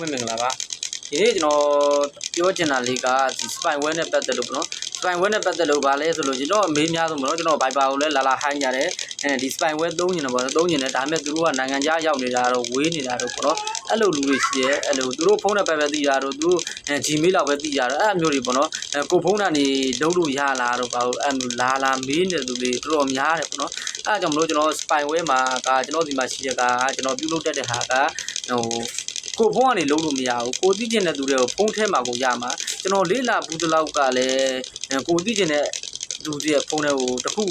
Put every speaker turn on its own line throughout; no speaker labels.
မင်္ဂလာပါဒီနေ့ကျွန်တော်ပြောချင်တာလေးကဒီ spyware နဲ့ပတ်သက်လို့ပေါ့နော် spyware နဲ့ပတ်သက်လို့ဗာလဲဆိုလို့ကျွန်တော်အမေးများဆုံးပေါ့နော်ကျွန်တော် Viber ကိုလည်းလာလာဟိုင်းကြတယ်အဲဒီ spyware သုံးညင်တယ်ပေါ့နော်သုံးညင်တယ်ဒါပေမဲ့သူတို့ကနိုင်ငံခြားရောက်နေတာတော့ဝေးနေတာတော့ပေါ့နော်အဲ့လိုလူတွေရှိရဲအဲ့လိုသူတို့ဖုန်းနဲ့ပတ်သက်သိတာတော့သူတို့အဲ Gmail လောက်ပဲသိကြတယ်အဲ့အမျိုးတွေပေါ့နော်အဲကိုဖုန်းကနေလုံးလို့ရလာတော့ဘာလို့အဲ့လိုလာလာမေးနေသူတွေတော်တော်များတယ်ပေါ့နော်အဲ့ဒါကြောင့်မလို့ကျွန်တော် spyware မှာကကျွန်တော်ဒီမှာရှိတဲ့ကကျွန်တော်ပြုလုပ်တတ်တဲ့ဟာကဟို ကိုဖုန်းကနေလုံးလို့မရဘူးကိုသိကျင်တဲ့သူတွေကိုဖုန်းထဲမှာကိုရမှာကျွန်တော်လေးလာဘူးတလောက်ကလည်းအဲကိုသိကျင်တဲ့လူတွေရဲ့ဖုန်းတွေကိုတစ်ခု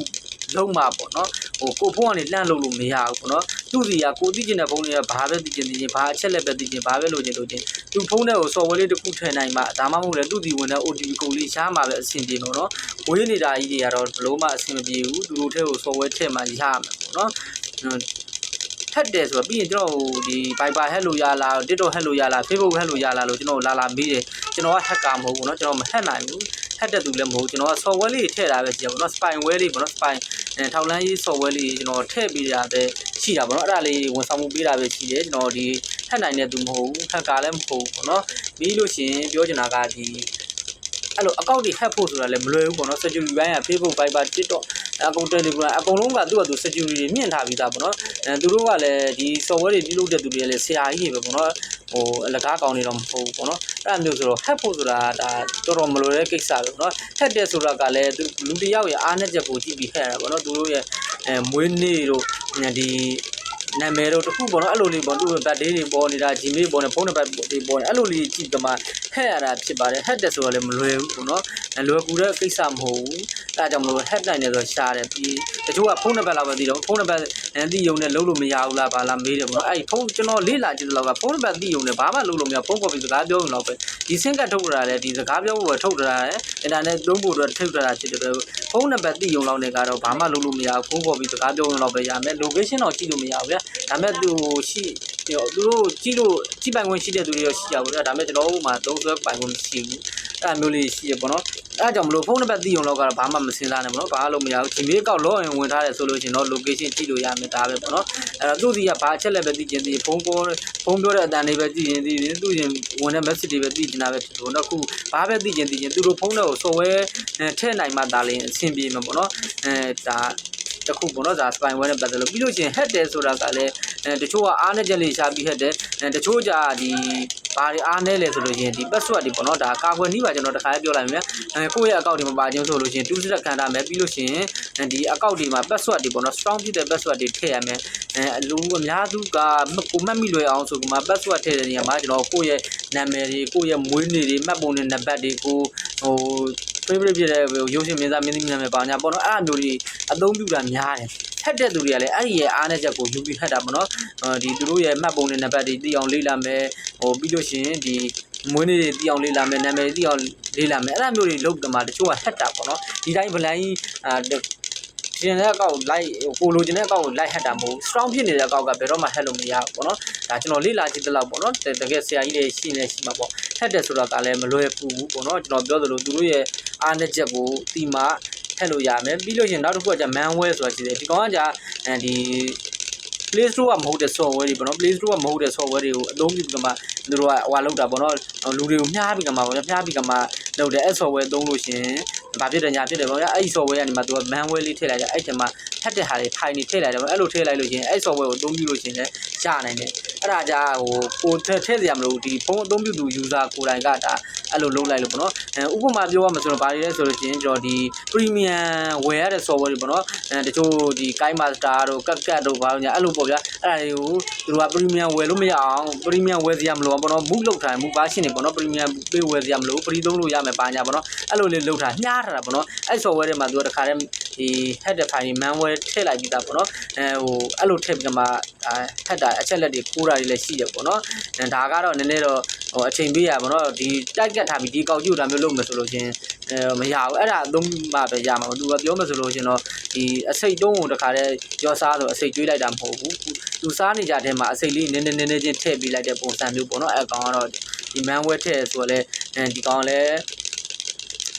လုံးမှာပေါ့နော်ဟိုကိုဖုန်းကနေလှမ်းလို့လို့မရဘူးပေါ့နော်သူစီကကိုသိကျင်တဲ့ဖုန်းတွေကဘာပဲသိကျင်သိကျင်ဘာအချက်လက်ပဲသိကျင်ဘာပဲလို့ကျင်လို့ကျင်သူဖုန်းထဲကို software လေးတစ်ခုထည့်နိုင်မှဒါမှမဟုတ်လည်းသူစီဝင်တဲ့ OTP ကုတ်လေးရှားမှာပဲအဆင်ပြေလို့နော်ဝေးနေတာကြီးတွေကတော့ဘလို့မှအဆင်မပြေဘူးသူတို့ထဲကို software ထည့်မှရမှာပေါ့နော် ထက်တယ်ဆိုတော့ပြီးရင်ကျွန်တော်ဟိုဒီ Viber hack လို့ရလား TikTok hack လို့ရလား Facebook hack လို့ရလားလို့ကျွန်တော်လာလာမေးတယ်ကျွန်တော်က hacker မဟုတ်ဘူးเนาะကျွန်တော်မ hack နိုင်ဘူး hack တဲ့သူလည်းမဟုတ်ကျွန်တော်က software လေးထည့်တာပဲရှိတယ်ပေါ့เนาะ spyware လေးပေါ့เนาะ spy အဲထောက်လန်းရေး software လေးကျွန်တော်ထည့်ပေးတာပဲရှိတာပေါ့เนาะအဲ့ဒါလေးဝန်ဆောင်မှုပေးတာပဲရှိတယ်ကျွန်တော်ဒီ hack နိုင်တဲ့သူမဟုတ်ဘူး hacker လည်းမဟုတ်ဘူးပေါ့เนาะပြီးလို့ရှိရင်ပြောချင်တာကဒီ အဲ့လိုအကောင့်တွေ hack ဖို့ဆိုတာလည်းမလွယ်ဘူးပေါ့နော် security ဘိုင်းက Facebook Viber TikTok အကုန် Telegram အကုန်လုံးကသူ့ဟာသူ security တွေမြင့်ထားပြီးသားပေါ့နော်အဲသူတို့ကလည်းဒီ software တွေပြုလုပ်တဲ့သူတွေလည်းဆရာကြီးတွေပဲပေါ့နော်ဟိုအလကားကောင်းနေတော့မဟုတ်ဘူးပေါ့နော်အဲ့ဒါမျိုးဆိုတော့ hack ဖို့ဆိုတာဒါတော်တော်မလွယ်တဲ့ကိစ္စပဲပေါ့နော် hack တဲ့ဆိုတာကလည်းသူလူတစ်ယောက်ရဲ့အားနည်းချက်ကိုကြည့်ပြီး hack ရတာပေါ့နော်သူတို့ရဲ့အဲမွေးနေ့တို့ဒီ နာမည်တော့တခုပေါ့နော်အဲ့လိုလေးပေါ့သူ့ဘတ်ဒေးတွေပေါ်နေတာ Gmail ပေါ်နေဖုန်းနံပါတ်တွေပေါ်နေအဲ့လိုလေးကြည့်ကြမှာဟက်ရတာဖြစ်ပါတယ်ဟက်တယ်ဆိုတော့လည်းမလွယ်ဘူးပေါ့နော်လွယ်ကူတဲ့ကိစ္စမဟုတ်ဘူးအဲဒါကြောင့်မလို့ဟက်နိုင်တယ်ဆိုရှားတယ်ပြီးတချို့ကဖုန်းနံပါတ်လောက်ပဲသိတော့ဖုန်းနံပါတ် အဲသိရုံနဲ့လုံးလို့မရဘူးလားဘာလားမေးတယ်ပေါ့နော်အဲ့ဖုန်းကျွန်တော်လေးလာကြည့်တော့ကဖုန်းနံပါတ်သိရုံနဲ့ဘာမှလုံးလို့မရဖုန်းကော်ပီစကားပြောရင်တော့ပဲဒီစင်ကတ်ထုတ်တာလည်းဒီစကားပြောဖို့ပဲထုတ်တာလည်းအင်တာနက်သုံးဖို့အတွက်ထုတ်တာဖြစ်တယ်ပဲဖုန်းနံပါတ်သိရုံလောက်နဲ့ကတော့ဘာမှလုံးလို့မရဘူးဖုန်းကော်ပီစကားပြောရင်တော့ပဲရမယ် location တော့ကြည့်လို့မရဘူးဗျာဒါပေမဲ့သူရှိသူတို့ကြည့်လို့ကြည့်ပိုင်ခွင့်ရှိတဲ့သူတွေရောရှိကြဘူးဗျာဒါပေမဲ့ကျွန်တော်တို့မှာသုံးဆွဲပိုင်ခွင့်မရှိဘူး အဲ့လိုမျိုးလေးရှိရပေါ့နော်အဲ့ဒါကြောင့်မလို့ဖုန်းနံပါတ်သိအောင်တော့ကတော့ဘာမှမစင်စားနဲ့ပေါ့နော်ဘာလို့မရဘူး Gmail ကောက် login ဝင်ထားတယ်ဆိုလို့ရှင်တော့ location ကြည့်လို့ရမယ်ဒါပဲပေါ့နော်အဲ့တော့သူ့စီကဘာအချက်လက်ပဲသိချင်သိဖုန်းကောဖုန်းပြောတဲ့အတန်တွေပဲသိချင်သိသူ့ရှင်ဝင်တဲ့ message တွေပဲသိချင်တာပဲဖြစ်လို့တော့ခုဘာပဲသိချင်သိချင်သူတို့ဖုန်းထဲကို software ထည့်နိုင်မှဒါလည်းအဆင်ပြေမှာပေါ့နော်အဲဒါတခုပေါ့နော်ဒါ spyware နဲ့ပတ်သက်လို့ပြီးလို့ရှိရင် hack တယ်ဆိုတာကလည်းအဲတချို့ကအားနဲ့ချက်လေးရှာပြီး hack တယ်အဲတချို့ကြဒီ ဘာတွေအားနဲ့လဲဆိုလို့ရှိရင်ဒီ password တွေပေါ့နော်ဒါကာကွယ်နည်းပါကျွန်တော်တစ်ခါပြောလိုက်မယ်အဲကိုယ့်ရဲ့ account တွေမှာပါခြင်းဆိုလို့ရှိရင်2 step ခံထားမယ်ပြီးလို့ရှိရင်ဒီ account တွေမှာ password တွေပေါ့နော် strong ဖြစ်တဲ့ password တွေထည့်ရမယ်အဲလူအများစုကကိုမှတ်မိလွယ်အောင်ဆိုကမှ password ထည့်တဲ့နေရာမှာကျွန်တော်ကိုယ့်ရဲ့နာမည်တွေကိုယ့်ရဲ့မွေးနေ့တွေမှတ်ပုံတွေနံပါတ်တွေကိုဟို favorite ဖြစ်တဲ့ရုပ်ရှင်မင်းသားမင်းသမီးနာမည်ပါညာပေါ့နော်အဲ့အမျိုးတွေအသုံးပြုတာများတယ်ဟက်တဲ့သူတွေကလည်းအဲ့ဒီရဲ့အားနဲ့ချက်ကိုယူပြီးဟက်တာပေါ့နော်ဒီသူတို့ရဲ့မှတ်ပုံတွေနံပါတ်တွေသိအောင်လေ့လာမယ် ဟိုပြီးလို့ရှိရင်ဒီမွေးနေ့တွေတိအောင်လေးလာမယ်နာမည်တိအောင်လေးလာမယ်အဲ့ဒါမျိုးတွေလုပ်တမှာတချို့ကဆက်တာပေါ့နော်ဒီတိုင်းဗလန်ကြီးအာရှင်တဲ့အကောက်လိုက်ကိုလိုချင်တဲ့အကောက်ကိုလိုက်ဟက်တာမဟုတ် strong ဖြစ်နေတဲ့အကောက်ကဘယ်တော့မှဟက်လို့မရဘူးပေါ့နော်ဒါကျွန်တော်လေ့လာကြည့်တဲ့လောက်ပေါ့နော်တကယ်ဆရာကြီးတွေရှင်းနေရှိမှာပေါ့ဟက်တယ်ဆိုတော့ကလည်းမလွယ်ဘူးပေါ့နော်ကျွန်တော်ပြောသလိုသူတို့ရဲ့အားနဲ့ချက်ကိုတီမာထည့်လို့ရမယ်ပြီးလို့ရှင်နောက်တစ်ခုကကြာ manware ဆိုတာရှိတယ်ဒီကောင်ကကြာဒီ Play Store ကမဟုတ်တဲ့ software တွေပေါ့နော် Play Store ကမဟုတ်တဲ့ software တွေကိုအသုံးပြုပြီးတော့ သူတို့ကဟိုလောက်တာပေါ့နော်လူတွေကိုမျှားပြီးကမှပေါ့မျှားပြီးကမှလုပ်တယ်အဲ့ software သုံးလို့ရှင်ဘာဖြစ်တယ်ညာဖြစ်တယ်ပေါ့ဗျာအဲ့ဒီ software ကနေမှသူက manware လေးထည့်လိုက်တယ်အဲ့ဒီမှာထပ်တဲ့ဟာတွေထိုင်နေထည့်လိုက်တယ်ပေါ့အဲ့လိုထည့်လိုက်လို့ရှင်အဲ့ software ကိုအသုံးပြုလို့ရှင်လည်းရနိုင်တယ်အဲ့ဒါကြဟိုကိုထည့်ထည့်စရာမလိုဒီဖုန်းအသုံးပြုသူ user ကိုယ်တိုင်ကဒါ အဲ့လိုလုပ်လိုက်လို့ပေါ့နော်အဲဥပမာပြောရမှာဆိုတော့ဘာတွေလဲဆိုလို့ရှင်ကျွန်တော်ဒီ premium ဝယ်ရတဲ့ software တွေပေါ့နော်အဲတချို့ဒီ Kai Master တို့ CapCut တို့ဘာလို့ညာအဲ့လိုပေါ့ဗျာအဲ့ဒါတွေကိုသူတို့က premium ဝယ်လို့မရအောင် premium ဝယ်စရာမလိုအောင်ပေါ့နော် move လုပ်ထား move version တွေပေါ့နော် premium ပေးဝယ်စရာမလို free သုံးလို့ရမယ်ပါညာပေါ့နော်အဲ့လိုလေးလုပ်ထားညှားထားတာပေါ့နော်အဲ့ software တွေမှာသူကတခါတည်း ဒီ head file တွေ manware ထည့်လိုက်ပြီးသားပေါ့နော်အဲဟိုအဲ့လိုထည့်ပြီးမှအဲထက်တာအချက်လက်တွေခိုးတာတွေလည်းရှိတယ်ပေါ့နော်ဒါကတော့နည်းနည်းတော့ဟိုအချိန်ပေးရပါတော့ဒီတိုက်ကတ်ထားပြီးဒီကောက်ကျူတာမျိုးလုပ်မယ်ဆိုလို့ချင်းအဲမရဘူးအဲ့ဒါအသုံးမှပဲရမှာသူကပြောမယ်ဆိုလို့ချင်းတော့ဒီအစိတ်တုံးကိုတခါတည်းရောစားဆိုအစိတ်ကျွေးလိုက်တာမဟုတ်ဘူးသူစားနေကြတဲ့မှာအစိတ်လေးနည်းနည်းနည်းနည်းချင်းထည့်ပေးလိုက်တဲ့ပုံစံမျိုးပေါ့နော်အဲကောင်ကတော့ဒီ manware ထည့်ဆိုတော့လေဒီကောင်ကလည်း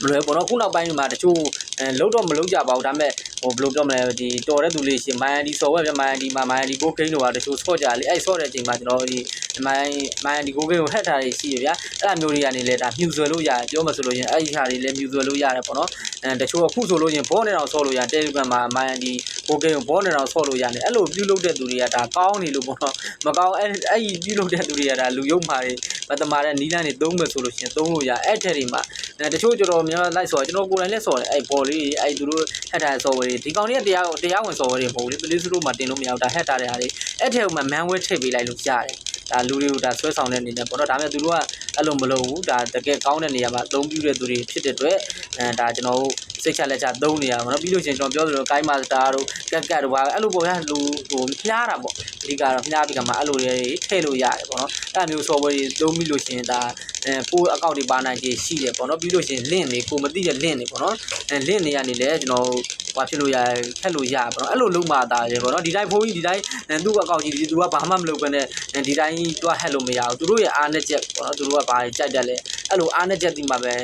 မလွယ်ပေါ့နော်ခုနောက်ပိုင်းမှာတချို့အဲလုံးတော့မလုံးကြပါဘူးဒါပေမဲ့ဟိုဘယ်လိုပြောမလဲဒီတော်တဲ့သူလေးရှင်မိုင်အန်ဒီဆော်ဝဲပြမိုင်အန်ဒီမှာမိုင်အန်ဒီကိုကိန်းတော့တချို့ဆော့ကြလေအဲ့ဆော့တဲ့အချိန်မှာကျွန်တော်ဒီမိုင်မိုင်အန်ဒီကိုကိန်းကိုဟက်ထားရရှိရဗျာအဲ့ဒါမျိုးတွေကနေလဲဒါမြူဆွဲလို့ရတယ်ပြောမှဆိုလို့ရင်အဲ့ဒီဟာတွေလည်းမြူဆွဲလို့ရတယ်ပေါ့နော်အဲတချို့အခုဆိုလို့ရင်ဘောနေအောင်ဆော့လို့ရတယ်တယ်မှာမိုင်အန်ဒီကိုကိန်းကိုဘောနေအောင်ဆော့လို့ရတယ်အဲ့လိုပြုလုပ်တဲ့သူတွေကဒါကောင်းနေလို့ပေါ့နော်မကောင်းအဲ့အဲ့ဒီပြုလုပ်တဲ့သူတွေကဒါလူယုံမာတွေမတမာတဲ့နီးလန်းတွေသုံးမယ်ဆိုလို့ရှိရင်သုံးလို့ရအဲ့ထက်တွေမှာ အဲတချို့ကျွန်တော်များလိုက်ဆော်ကျွန်တော်ကိုယ်တိုင်လည်းဆော်တယ်အဲ့ဘော်လေးအဲ့သူတို့ဟက်ထားဆော်ဝဲတွေဒီကောင်တွေကတရားတရားဝင်ဆော်ဝဲတွေမဟုတ်ဘူးလေပလီစတို့မှာတင်လို့မရဘူးဒါဟက်ထားတဲ့ဟာတွေအဲ့ထက်မှာမန်ဝဲထိပ်ပေးလိုက်လို့ရတယ်ဒါလူတွေကိုဒါဆွဲဆောင်တဲ့အနေနဲ့ပေါ့နော်ဒါပေမဲ့သူတို့ကအဲ့လိုမလုပ်ဘူးဒါတကယ်ကောင်းတဲ့နေရာမှာအသုံးပြုတဲ့သူတွေဖြစ်တဲ့အတွက်အဲဒါကျွန်တော်တို့ စိတ်ချလက်ချသုံးနေရပါတော့ပြီးလို့ရှိရင်ကျွန်တော်ပြောသလိုကိုင်းမာစတာတို့ကက်ကက်တို့ဘာအဲ့လိုပေါ့ဗျာလူဟိုဖျားတာပေါ့အဓိကတော့ဖျားပြီးကမှအဲ့လိုတွေထည့်လို့ရတယ်ပေါ့နော်အဲ့မျိုး software တွေသုံးပြီးလို့ရှိရင်ဒါအဲကိုအကောင့်တွေပါနိုင်ခြေရှိတယ်ပေါ့နော်ပြီးလို့ရှိရင် link တွေကိုမသိတဲ့ link တွေပေါ့နော်အဲ link တွေကနေလည်းကျွန်တော်ဟိုဖြစ်လို့ရခက်လို့ရပါတော့အဲ့လိုလုံးမသားတယ်ပေါ့နော်ဒီတိုင်းဖုန်းကြီးဒီတိုင်းသူ့အကောင့်ကြီးဒီသူကဘာမှမလုပ်ဘဲနဲ့ဒီတိုင်းတွားဟက်လို့မရဘူးသူတို့ရဲ့အားနဲ့ချက်ပေါ့နော်သူတို့ကဘာကြိုက်တယ်လဲအဲ့လိုအားနဲ့ချက်ဒီမှာပဲ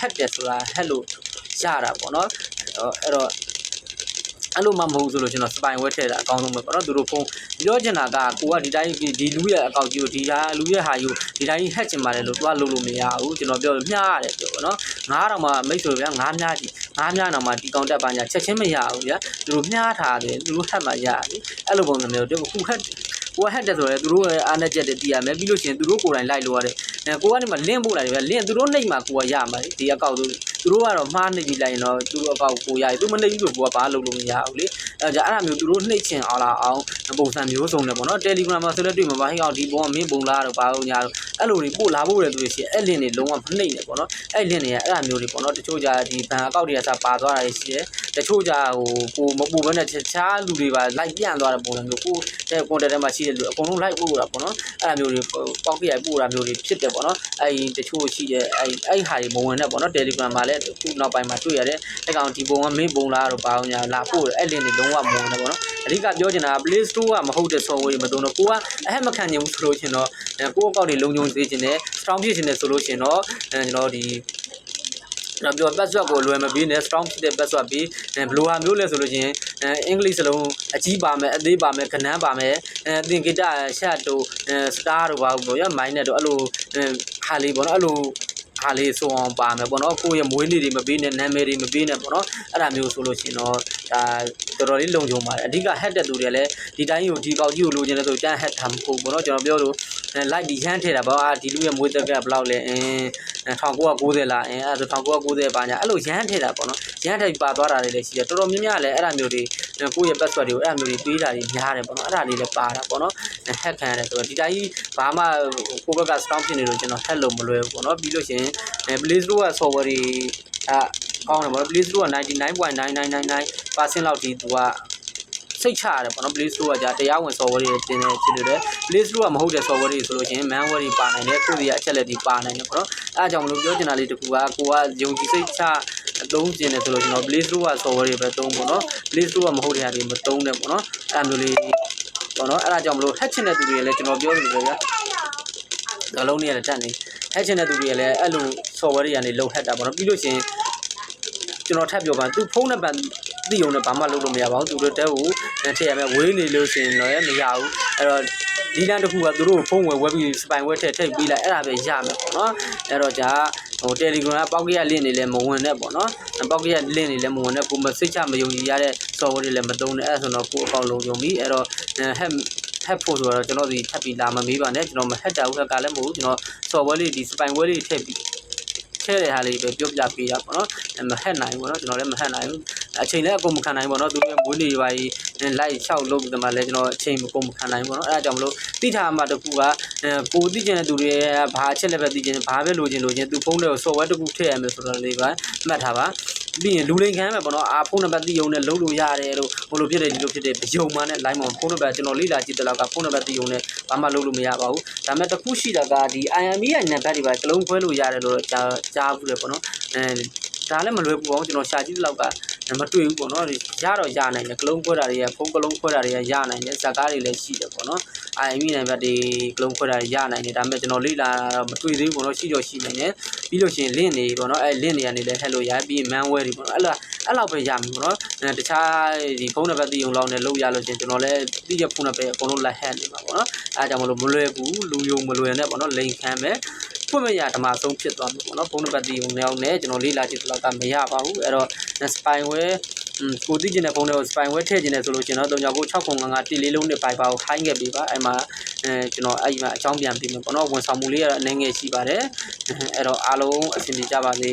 ဟက်တယ်ဆိုတာဟက်လို့ ရတာပေါ့နော်အဲ့တော့အဲ့လိုမှမဟုတ်ဆိုလို့ကျွန်တော်စပိုင်ဝက်ထည့်တာအကောင်းဆုံးပဲပေါ့နော်သူတို့ဖုန်းပြောချင်တာကကိုကဒီတိုင်းဒီလူရဲ့အကောင့်ကြီးကိုဒီဟာလူရဲ့ဟာယူဒီတိုင်းဟက်ချင်ပါတယ်လို့တွားလုပ်လို့မရဘူးကျွန်တော်ပြောမျှရတယ်ပြောပေါ့နော်ငားတော့မှမိတ်ဆွေဗျာငားများကြီးငားများတော့မှဒီကောင်တက်ပါညာချက်ချင်းမရဘူးဗျာသူတို့မျှထားတယ်သူတို့ဟက်မှရတယ်အဲ့လိုပုံစံမျိုးတို့ခုဟက်ကိုကဟက်တယ်ဆိုရဲသူတို့ရဲ့အားနဲ့ချက်တွေတည်ရမယ်ပြီးလို့ရှိရင်သူတို့ကိုယ်တိုင်လိုက်လို့ရတယ်အဲကိုကနေမှလင့်ပို့လိုက်တယ်ဗျာလင့်သူတို့နှိပ်မှကိုကရမှာလေဒီအကောင့်သူ သူတို့ကတော့မှားနှိပ်ကြည့်လိုက်ရင်တော့သူတို့အကောင့်ကိုရပြီသူမနှိပ်ဘူးဆိုကိုကဘာလုပ်လို့မရဘူးလေအဲကြအဲ့ဒါမျိုးသူတို့နှိပ်ချင်အောင်လားအောင်ပုံစံမျိုးစုံတယ်ပေါ့နော် Telegram မှာဆိုလည်းတွေ့မှာပါဟိအောင်ဒီပုံကမင်းပုံလားတော့ဘာလို့ညာတော့အဲ့လိုတွေပို့လာဖို့ရသူတွေရှိအဲ့လင့်တွေလုံးဝမနှိပ်နဲ့ပေါ့နော်အဲ့လင့်တွေကအဲ့ဒါမျိုးတွေပေါ့နော်တချို့ကြဒီဘန်အကောင့်တွေကစပါသွားတာရှိတယ်တချို့ကြဟိုကိုမပူဘဲနဲ့တခြားလူတွေပါလိုက်ပြန့်သွားတဲ့ပုံစံမျိုးကိုတဲ့ content ထဲမှာရှိတဲ့လူအကုန်လုံးလိုက်ပို့တာပေါ့နော်အဲ့ဒါမျိုးတွေပေါက်ပြရိုက်ပို့တာမျိုးတွေဖြစ်တယ်ပေါ့နော်အဲ့ဒီတချို့ရှိတဲ့အဲ့အဲ့ဟာတွေမဝင်နဲ့ပေါ့နော် Telegram မှာလည်းခုနောက်ပိုင်းမှာတွေ့ရတယ်အဲ့ကောင်ဒီပုံကမင်းပုံလားတော့ဘာလို့ညာလာပို့တယ်အဲ့လင့်တွေလုံးဝမဝင်နဲ့ပေါ့နော်အဓိကပြောချင်တာက Play Store ကမဟုတ်တဲ့ software တွေမသုံးတော့ကိုကအဟက်မခံနိုင်ဘူးဆိုလို့ရှင်တော့ကိုယ့်အကောင့်တွေလုံခြုံစေချင်တယ် strong ဖြစ်ချင်တယ်ဆိုလို့ရှင်တော့အဲကျွန်တော်ဒီကျွန်တော်ပြော password ကိုလွယ်မပေးနဲ့ strong ဖြစ်တဲ့ password ပေးအဲဘယ်လိုဟာမျိုးလဲဆိုလို့ချင်းအဲအင်္ဂလိပ်စလုံးအကြီးပါမယ်အသေးပါမယ်ကနန်းပါမယ်အဲသင်္ကေတရှတ်တို့အဲ star တို့ပါဘူးပေါ့ရ minus တို့အဲ့လိုဟာလေးပေါ့နော်အဲ့လို ဟာလေးဆိုအောင်ပါမယ်ပေါ့နော်ကိုယ့်ရဲ့မွေးနေ့တွေမပေးနဲ့နာမည်တွေမပေးနဲ့ပေါ့နော်အဲ့ဒါမျိုးဆိုလို့ရှိရင်တော့ဒါ တော်တော်လေးလုံခြုံပါတယ်အဓိက head တဲ့သူတွေလည်းဒီတိုင်းကိုဒီကောက်ကြီးကိုလိုချင်တယ်ဆိုတန်း head ထားမဟုတ်ဘူးပေါ့နော်ကျွန်တော်ပြောလို့ like ဒီရမ်းထည့်တာပေါ့အာဒီလူရဲ့မွေးတက်ကဘယ်လောက်လဲအင်း1990လားအင်းအဲ့ဒါ1990ပါညာအဲ့လိုရမ်းထည့်တာပေါ့နော်ရမ်းထည့်ပါသွားတာတွေလည်းရှိတယ်တော်တော်များများလည်းအဲ့ဒါမျိုးတွေကိုယ့်ရဲ့ password တွေကိုအဲ့ဒါမျိုးတွေပေးတာတွေများတယ်ပေါ့နော်အဲ့ဒါလေးလည်းပါတာပေါ့နော် hack ခံရတယ်ဆိုတော့ဒီတိုင်းကြီးဘာမှကိုယ့်ဘက်က strong ဖြစ်နေလို့ကျွန်တော် hack လို့မလွယ်ဘူးပေါ့နော်ပြီးလို့ရှိရင် Play Store က software တွေအဲကောင်းတယ်ပေါ့နော် Play Store က99.9999% လောက်ဒီသူကစိတ်ချရတယ်ပေါ့နော် Play Store ကကြာတရားဝင် software တွေတင်နေဖြစ်လို့လေ Play Store ကမဟုတ်တဲ့ software တွေဆိုလို့ရှိရင် malware တွေပါနိုင်တယ်ကိုယ့်စီကအချက်လက်တွေပါနိုင်တယ်ပေါ့နော်အဲအကြောင်းမလို့ပြောချင်တာလေးတခုကကိုကယုံကြည်စိတ်ချအသုံးကျင်တယ်ဆိုလို့ကျွန်တော် Play Store က software တွေပဲသုံးပေါ့နော် Play Store ကမဟုတ်တဲ့ဟာတွေမသုံးနဲ့ပေါ့နော်အဲမျိုးလေးပေါ့နော်အဲဒါကြောင့်မလို့ hack ချင်တဲ့သူတွေလည်းကျွန်တော်ပြောသလိုပဲဗျာနှလုံးလေးရတဲ့တက်နေ hack ချင်တဲ့သူတွေလည်းအဲ့လို software တွေကနေလုံ hack တာပေါ့နော်ပြီးလို့ရှိရင်ကျွန်တော်ထပ်ပြောပါသူဖုန်းနံပါတ် သိုံနဲ့ဘာမှလုပ်လို့မရပါဘူးသူတို့တက်ကိုထည့်ရမယ်ဝေးနေလို့ရှိရင်လည်းမရဘူးအဲ့တော့ဒီလမ်းတစ်ခုကသူတို့ဖုန်းဝယ်ဝယ်ပြီးစပိုင်ဝက်ထည့်ထည့်ပြီးလိုက်အဲ့ဒါပဲရမယ်ပေါ့နော်အဲ့တော့じゃဟို Telegram ကပေါက်ကရ link တွေလည်းမဝင်နဲ့ပေါ့နော်ပေါက်ကရ link တွေလည်းမဝင်နဲ့ကိုမစိတ်ချမယုံကြည်ရတဲ့ software တွေလည်းမသုံးနဲ့အဲ့ဆိုတော့ကိုအကောင့်လုံးယုံပြီအဲ့တော့ hack ဟက်ဖို့ဆိုတော့ကျွန်တော်ဒီထပ်ပြီးလာမမေးပါနဲ့ကျွန်တော်မဟက်တာဘူးဟက်ကလည်းမဟုတ်ဘူးကျွန်တော် software လေးဒီ spyware လေးထည့်ပြီးထည့်တဲ့ဟာလေးပဲပြောပြပေးတာပေါ့နော်မဟက်နိုင်ဘူးပေါ့နော်ကျွန်တော်လည်းမဟက်နိုင်ဘူး အချိန်လည်းအကုန်မခံနိုင်ဘူးပေါ့နော်သူတို့ရဲ့မွေးနေ့တွေပါကြီးလိုက်လျှောက်လုပ်တယ်မှာလည်းကျွန်တော်အချိန်မကုန်မခံနိုင်ဘူးပေါ့နော်အဲဒါကြောင့်မလို့တိထားမှာတခုကကိုသိကျင်တဲ့သူတွေဘာအချက်လည်းပဲသိကျင်ဘာပဲလိုချင်လိုချင်သူဖုန်းတွေကို software တခုထည့်ရမယ်ဆိုတော့လေးပါမှတ်ထားပါပြီးရင်လူလိန်ခံမယ်ပေါ့နော်အာဖုန်းနံပါတ်သိုံနဲ့လုံးလို့ရတယ်လို့ဘလို့ဖြစ်တယ်ဒီလိုဖြစ်တယ်ဘယုံမှနဲ့ line မှာဖုန်းနံပါတ်ကျွန်တော်လေ့လာကြည့်တဲ့လောက်ကဖုန်းနံပါတ်သိုံနဲ့ဘာမှလုံးလို့မရပါဘူးဒါပေမဲ့တစ်ခုရှိတာကဒီ IME ရဲ့နံပါတ်တွေပါကလုံးခွဲလို့ရတယ်လို့ကြားကြားဘူးတယ်ပေါ့နော်အဲဒါလည်းမလွယ်ဘူးပေါ့ကျွန်တော်ရှာကြည့်တဲ့လောက်က မတွေ့ဘူးပေါ့နော်ဒီရတော့ရနိုင်တယ်ကလုံးခွဲတာတွေကဖုန်းကလုံးခွဲတာတွေကရနိုင်တယ်ဇက်ကားတွေလည်းရှိတယ်ပေါ့နော်အာအမိနိုင်ဘက်ဒီကလုံးခွဲတာတွေရနိုင်တယ်ဒါပေမဲ့ကျွန်တော်လေ့လာတော့မတွေ့သေးဘူးပေါ့နော်ရှိတော့ရှိနိုင်တယ်ပြီးလို့ရှိရင် link တွေပေါ့နော်အဲ link တွေကနေလည်းဟဲ့လို့ရပြီး manware တွေပေါ့နော်အဲ့လိုအဲ့လောက်ပဲရမှာပေါ့နော်အဲတခြားဒီဖုန်းနံပါတ်တီးုံလောက်နဲ့လုပ်ရလို့ရှိရင်ကျွန်တော်လည်းတိကျဖုန်းနံပါတ်အကုန်လုံးလက်ဟန်နေမှာပေါ့နော်အဲဒါကြောင့်မလို့မလွယ်ဘူးလူယုံမလွယ်နဲ့ပေါ့နော်လိန်ခံမယ် ဖွင့်မရဓမ္မဆုံးဖြစ်သွားမှာပေါ့နော်ဖုန်းနံပါတ်တီးုံလောက်နဲ့ကျွန်တော်လေ့လာကြည့်တော့ကမရပါဘူးအဲ့တော့ spyware อืมကိုသိကျင်တဲ့ဖုန်းတွေကို spyware ထည့်ကျင်တယ်ဆိုလို့ကျွန်တော်တုံကြောင့်ကို6955တီလေးလုံးနဲ့ Viber ကို high ခဲ့ပေးပါအဲ့မှာအဲကျွန်တော်အဲ့ဒီမှာအကြောင်းပြန်ပေးမယ်ပေါ့နော်ဝန်ဆောင်မှုလေးကတော့အနေငယ်ရှိပါတယ်အဲအဲ့တော့အားလုံးအဆင်ပြေကြပါစေ